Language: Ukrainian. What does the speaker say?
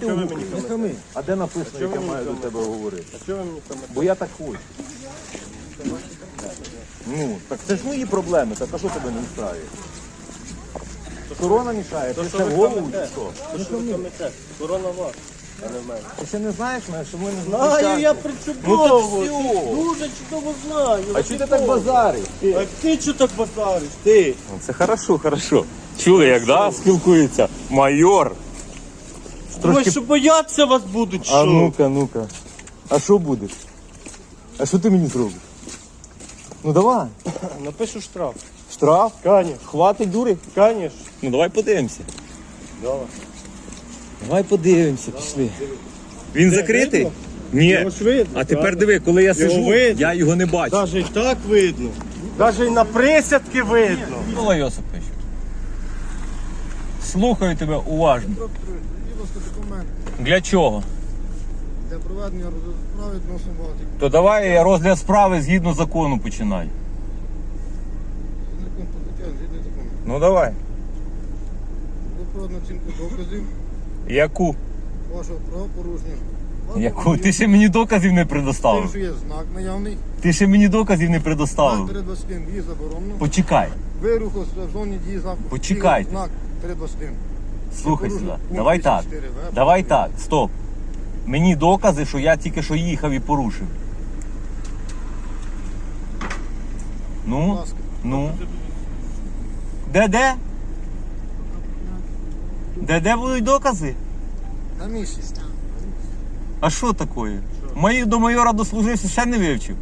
Ти говориш, не хами. А де написано, як я маю до тебе говорити? А чого ви мені там? Бо я так хочу. Ну, так це ж мої проблеми, так а що тебе не встраює? Корона мішає, ти що це в голову чи що? То що ви хамите? Корона вас, а не в мене. Ти ще не знаєш мене, що ми не Знаю, зустрічаємося? я Ну причудово. так все. Дуже чудово знаю. А чого ти так базариш? А ти чого так базариш? Ти? Це хорошо, хорошо. Чули, як да? спілкується майор. Ой, що бояться вас будуть, що? А ну-ка, ну-ка. А що буде? А що ти мені зробиш? Ну давай. Напишу штраф. Штраф? Кані, Хватить дури? каніш. Ну давай подивимося. Давай. Давай подивимося, пішли. Він закритий? видно? Ні. Його ж видно, А тепер правда? диви, коли я сижу, видно. я його не бачу. Даже і так видно. Даже і на присядки видно. Микола Йосипович. Слухаю тебе уважно. Документ Для чого? для проведення розгляду справи відносно багатих. То давай розгляд справи згідно закону починай. Згідно згідно. Ну давай. Було проведено оцінку доказів Яку? вашого правопорушення. Вам Яку? Ти ще мені доказів не Тим, предоставив. що є знак наявний, Ти ще мені доказів не знак предоставив. 321 дії заборонено. Почекай, Ви рухалися в зоні дії знаку. Почекайте. Знак 321. Слухай сюди. Давай так. Давай так, стоп. Мені докази, що я тільки що їхав і порушив. Ну, ну. Де де? Де де будуть докази? На місці. А що таке? Мої до майора дослужився, ще не вивчив.